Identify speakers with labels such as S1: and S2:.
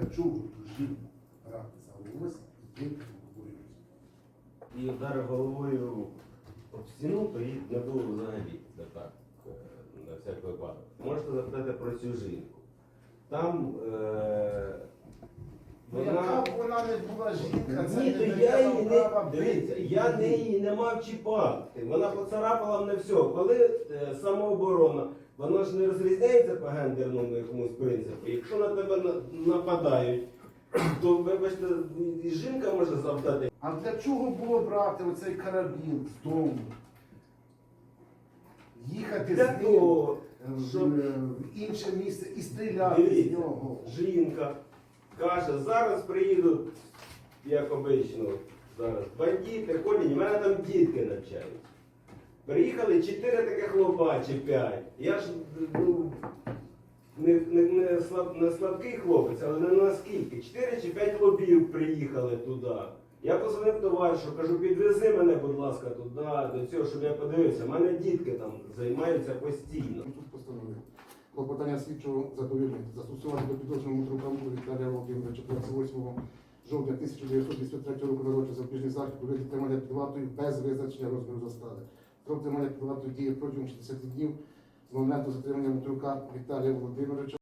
S1: Для чого жінку брати за волосся і бити головою?
S2: і вдарив головою об стіну, то її не було взагалі. Це так, е, на всяк випадок. Можете запитати про цю жінку. Там е,
S1: Ну, яка
S2: вона.
S1: б вона не була жінка, це
S2: Ні,
S1: не
S2: то я її
S1: права
S2: не
S1: бити
S2: дивіться, я
S1: людей.
S2: неї не мав чіпати. Вона поцарапала мене все. Коли е, самооборона, вона ж не розрізняється по гендерному якомусь принципу. Якщо на тебе нападають, то вибачте, і жінка може завдати.
S1: А для чого було брати оцей карабін з дому? Їхати
S2: Для
S1: з ним
S2: того,
S1: в,
S2: щоб
S1: в інше місце і стріляти з
S2: Дивіться,
S1: нього.
S2: жінка каже, зараз приїдуть, як обично, зараз бандити, ходять, у мене там дітки навчаються. Приїхали чотири таких хлопа чи п'ять. Я ж ну, не, не, не, слаб, не слабкий хлопець, але не наскільки. Чотири чи п'ять хлопів приїхали туди. Я позвонив товаришу, кажу, підвези мене, будь ласка, туди, до цього, щоб я подивився. У мене дітки там займаються постійно.
S3: Тут постановив. Клопотання слідчого задовільне. Застосувати до підозрюваного Митрука Віталія Володимировича 28 жовтня 1923 року народження запобіжний захід у виді тримання під вартою без визначення розміру застави. Строк тримання під дії протягом 60 днів з моменту затримання Митрука Віталія Володимировича